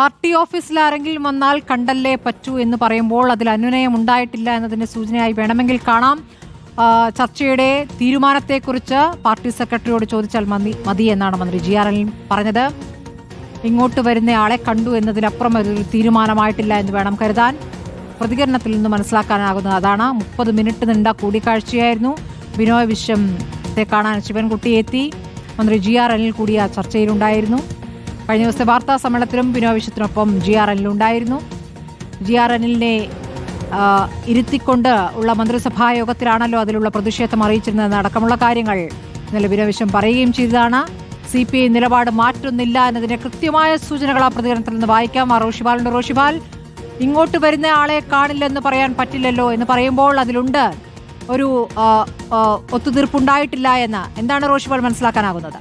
Party ഓഫീസിൽ ആരെങ്കിലും വന്നാൽ കണ്ടല്ലേ പറ്റൂ എന്ന് പറയുമ്പോൾ അതിൽ അനുനയം ഉണ്ടായിട്ടില്ല എന്നതിന്റെ സൂചനയായി വേണമെങ്കിൽ കാണാം. ചർച്ചയുടെ തീരുമാനത്തെക്കുറിച്ച് പാർട്ടി സെക്രട്ടറിയോട് ചോദിച്ചാൽ മതി മതി എന്നാണ് മന്ത്രി ജി ആർ എൽ പറഞ്ഞത്. ഇങ്ങോട്ട് വരുന്നയാളെ കണ്ടു എന്നതിലപ്പുറം ഒരു തീരുമാനമായിട്ടില്ല എന്ന് വേണം കരുതാൻ. പ്രതികരണത്തിൽ നിന്ന് മനസ്സിലാക്കാനാകുന്നത് അതാണ്. മുപ്പത് മിനിറ്റ് നീണ്ട കൂടിക്കാഴ്ചയായിരുന്നു. ബിനോയ് വിശ്വത്തെ കാണാൻ ശിവൻകുട്ടി എത്തി. മന്ത്രി ജി ആർ അനിൽ കൂടി ആ ചർച്ചയിലുണ്ടായിരുന്നു. കഴിഞ്ഞ ദിവസത്തെ വാർത്താ സമ്മേളനത്തിലും ബിനോ വിശ്വത്തിനൊപ്പം ജി ആർ ഉണ്ടായിരുന്നു. ജി ആർ എല്ലിനെ ഇരുത്തിക്കൊണ്ട് ഉള്ള മന്ത്രിസഭാ യോഗത്തിലാണല്ലോ അതിലുള്ള പ്രതിഷേധം അറിയിച്ചിരുന്നത്. അടക്കമുള്ള കാര്യങ്ങൾ ഇന്നലെ ബിനോ വിശ്വം പറയുകയും ചെയ്തതാണ്. സി പി ഐ നിലപാട് മാറ്റുന്നില്ല എന്നതിന്റെ കൃത്യമായ സൂചനകൾ ആ പ്രതികരണത്തിൽ നിന്ന് വായിക്കാം. ആ റോഷിബാലുണ്ട്. റോഷിബാൽ ഇങ്ങോട്ട് വരുന്ന ആളെ കാണില്ലെന്ന് പറയാൻ പറ്റില്ലല്ലോ എന്ന് പറയുമ്പോൾ അതിലുണ്ട് ഒരു ഒത്തുതീർപ്പുണ്ടായിട്ടില്ല എന്ന്. എന്താണ് റോഷിബാൽ മനസ്സിലാക്കാനാകുന്നത്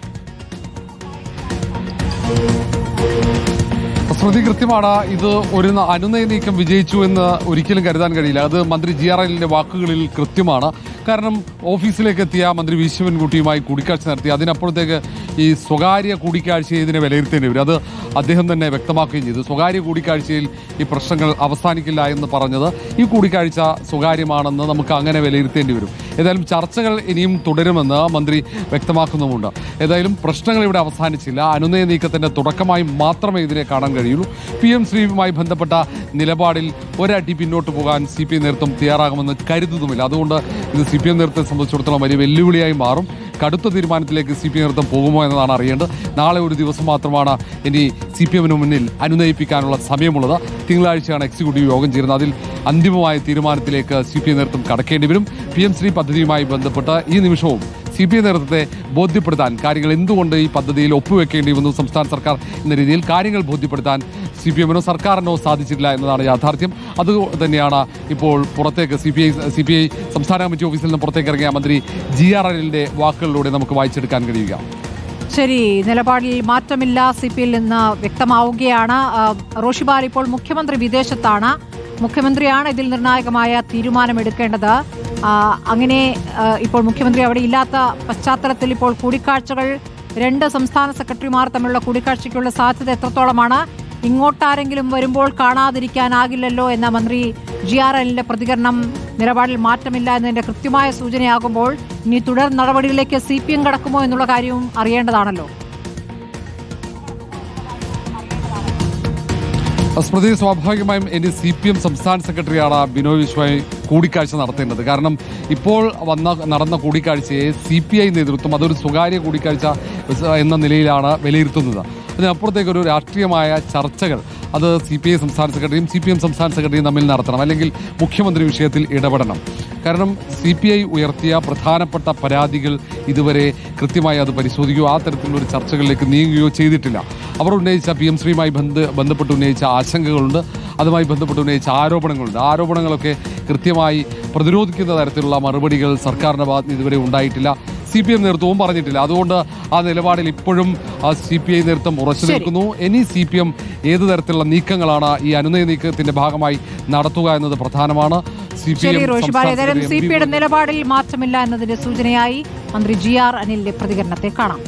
സ്മൃതി കൃത്യമാണ് ഇത് ഒരു അനുനയ നീക്കം വിജയിച്ചു എന്ന് ഒരിക്കലും കരുതാൻ കഴിയില്ല. അത് മന്ത്രി ജി ആർ എല്ലിന്റെ വാക്കുകളിൽ കൃത്യമാണ്. കാരണം ഓഫീസിലേക്ക് എത്തിയ മന്ത്രി വി ശിവൻകുട്ടിയുമായി കൂടിക്കാഴ്ച നടത്തി. അതിനപ്പുറത്തേക്ക് ഈ സ്വകാര്യ കൂടിക്കാഴ്ചയെ ഇതിനെ വിലയിരുത്തേണ്ടി വരും. അത് അദ്ദേഹം തന്നെ വ്യക്തമാക്കുകയും ചെയ്തു. സ്വകാര്യ കൂടിക്കാഴ്ചയിൽ ഈ പ്രശ്നങ്ങൾ അവസാനിക്കില്ല എന്ന് പറഞ്ഞത് ഈ കൂടിക്കാഴ്ച സ്വകാര്യമാണെന്ന് നമുക്ക് അങ്ങനെ വിലയിരുത്തേണ്ടി വരും. ഏതായാലും ചർച്ചകൾ ഇനിയും തുടരുമെന്ന് മന്ത്രി വ്യക്തമാക്കുന്നുമുണ്ട്. ഏതായാലും പ്രശ്നങ്ങൾ ഇവിടെ അവസാനിച്ചില്ല. അനുനയ നീക്കത്തിന്റെ തുടക്കമായി മാത്രമേ ഇതിനെ കാണാൻ കഴിയുള്ളൂ. പി എം ശ്രീയുമായി ബന്ധപ്പെട്ട നിലപാടിൽ ഒരടി പിന്നോട്ട് പോകാൻ സി പി ഐ നേതൃത്വം തയ്യാറാകുമെന്ന് കരുതുന്നുമില്ല. അതുകൊണ്ട് ഇത് സി പി എം നേതൃത്വത്തെ സംബന്ധിച്ചിടത്തോളം വലിയ വെല്ലുവിളിയായി മാറും. കടുത്ത തീരുമാനത്തിലേക്ക് സി പി എം നേതൃത്വം പോകുമോ എന്നതാണ് അറിയേണ്ടത്. നാളെ ഒരു ദിവസം മാത്രമാണ് ഇനി സി പി എമ്മിന് മുന്നിൽ അനുനയിപ്പിക്കാനുള്ള സമയമുള്ളത്. തിങ്കളാഴ്ചയാണ് എക്സിക്യൂട്ടീവ് യോഗം ചേരുന്നത്. അതിൽ അന്തിമമായ തീരുമാനത്തിലേക്ക് സി പി എം നേതൃത്വം കടക്കേണ്ടി വരും. പി എം ശ്രീ പദ്ധതിയുമായി ബന്ധപ്പെട്ട് ഈ നിമിഷവും സി പി ഐ നേതൃത്വത്തെ ബോധ്യപ്പെടുത്താൻ കാര്യങ്ങൾ എന്തുകൊണ്ട് ഈ പദ്ധതിയിൽ ഒപ്പുവെക്കേണ്ടി വന്നു സംസ്ഥാന സർക്കാർ എന്ന രീതിയിൽ കാര്യങ്ങൾ ബോധ്യപ്പെടുത്താൻ സി പി എമ്മിനോ സർക്കാരിനോ സാധിച്ചിട്ടില്ല എന്നതാണ് യാഥാർത്ഥ്യം. അത് തന്നെയാണ് ഇപ്പോൾ പുറത്തേക്ക് C P I C P I സംസ്ഥാന കമ്മിറ്റി ഓഫീസിൽ നിന്ന് പുറത്തേക്ക് ഇറങ്ങിയ മന്ത്രി ജി ആർ എല്ലിന്റെ വാക്കുകളിലൂടെ നമുക്ക് വായിച്ചെടുക്കാൻ കഴിയുക. ശരി നിലപാടിൽ മാറ്റമില്ല സി പി ഐയിൽ നിന്ന് വ്യക്തമാവുകയാണ്. റോഷിബാൽ ഇപ്പോൾ മുഖ്യമന്ത്രി വിദേശത്താണ്. മുഖ്യമന്ത്രിയാണ് ഇതിൽ നിർണായകമായ തീരുമാനമെടുക്കേണ്ടത്. അങ്ങനെ ഇപ്പോൾ മുഖ്യമന്ത്രി അവിടെ ഇല്ലാത്ത പശ്ചാത്തലത്തിൽ ഇപ്പോൾ കൂടിക്കാഴ്ചകൾ രണ്ട് സംസ്ഥാന സെക്രട്ടറിമാർ തമ്മിലുള്ള കൂടിക്കാഴ്ചയ്ക്കുള്ള സാധ്യത എത്രത്തോളമാണ്? ഇങ്ങോട്ടാരെങ്കിലും വരുമ്പോൾ കാണാതിരിക്കാനാകില്ലല്ലോ എന്ന മന്ത്രി ജി ആർ എല്ലിന്റെ പ്രതികരണം നിലപാടിൽ മാറ്റമില്ല എന്നതിന്റെ കൃത്യമായ സൂചനയാകുമ്പോൾ ഇനി തുടർ നടപടികളിലേക്ക് സി പി എം കടക്കുമോ എന്നുള്ള കാര്യവും അറിയേണ്ടതാണല്ലോ. സ്മൃതി സ്വാഭാവികമായും ഇനി സി പി എം സംസ്ഥാന സെക്രട്ടറിയാണ് ബിനോയ് വിശ്വമായി കൂടിക്കാഴ്ച നടത്തേണ്ടത്. കാരണം ഇപ്പോൾ വന്ന നടന്ന കൂടിക്കാഴ്ചയെ സി പി ഐ നേതൃത്വം അതൊരു സ്വകാര്യ കൂടിക്കാഴ്ച എന്ന നിലയിലാണ് വിലയിരുത്തുന്നത്. അതിനപ്പുറത്തേക്ക് ഒരു രാഷ്ട്രീയമായ ചർച്ചകൾ അത് സി പി ഐ സംസ്ഥാന സെക്രട്ടറിയും സി പി എം സംസ്ഥാന സെക്രട്ടറിയും തമ്മിൽ നടത്തണം. അല്ലെങ്കിൽ മുഖ്യമന്ത്രി വിഷയത്തിൽ ഇടപെടണം. കാരണം സി പി ഐ ഉയർത്തിയ പ്രധാനപ്പെട്ട പരാതികൾ ഇതുവരെ കൃത്യമായി അത് പരിശോധിക്കുകയോ ആ തരത്തിലുള്ള ഒരു ചർച്ചകളിലേക്ക് നീങ്ങുകയോ ചെയ്തിട്ടില്ല. അവർ ഉന്നയിച്ച പി എം ശ്രീയുമായി ബന്ധ ബന്ധപ്പെട്ട് ഉന്നയിച്ച ആശങ്കകളുണ്ട്. അതുമായി ബന്ധപ്പെട്ട് ഉന്നയിച്ച ആരോപണങ്ങളുണ്ട്. ആരോപണങ്ങളൊക്കെ കൃത്യമായി പ്രതിരോധിക്കുന്ന തരത്തിലുള്ള മറുപടികൾ സർക്കാരിന്റെ ഭാഗത്ത് ഇതുവരെ ഉണ്ടായിട്ടില്ല. സി പി എം നേതൃത്വവും പറഞ്ഞിട്ടില്ല. അതുകൊണ്ട് ആ നിലപാടിൽ ഇപ്പോഴും ആ സി പി ഐ നേതൃത്വം ഉറച്ചു നിൽക്കുന്നു. ഇനി സി പി എം ഏത് തരത്തിലുള്ള നീക്കങ്ങളാണ് ഈ അനുനയ നീക്കത്തിന്റെ ഭാഗമായി നടത്തുക എന്നത് പ്രധാനമാണ്. സി പി ശരി എം റോഷിബാൽ ഏതായാലും സി പി യുടെ നിലപാടിൽ മാറ്റമില്ല എന്നതിന്റെ സൂചനയായി മന്ത്രി ജി ആർ അനിലിന്റെ പ്രതികരണത്തെ കാണാം.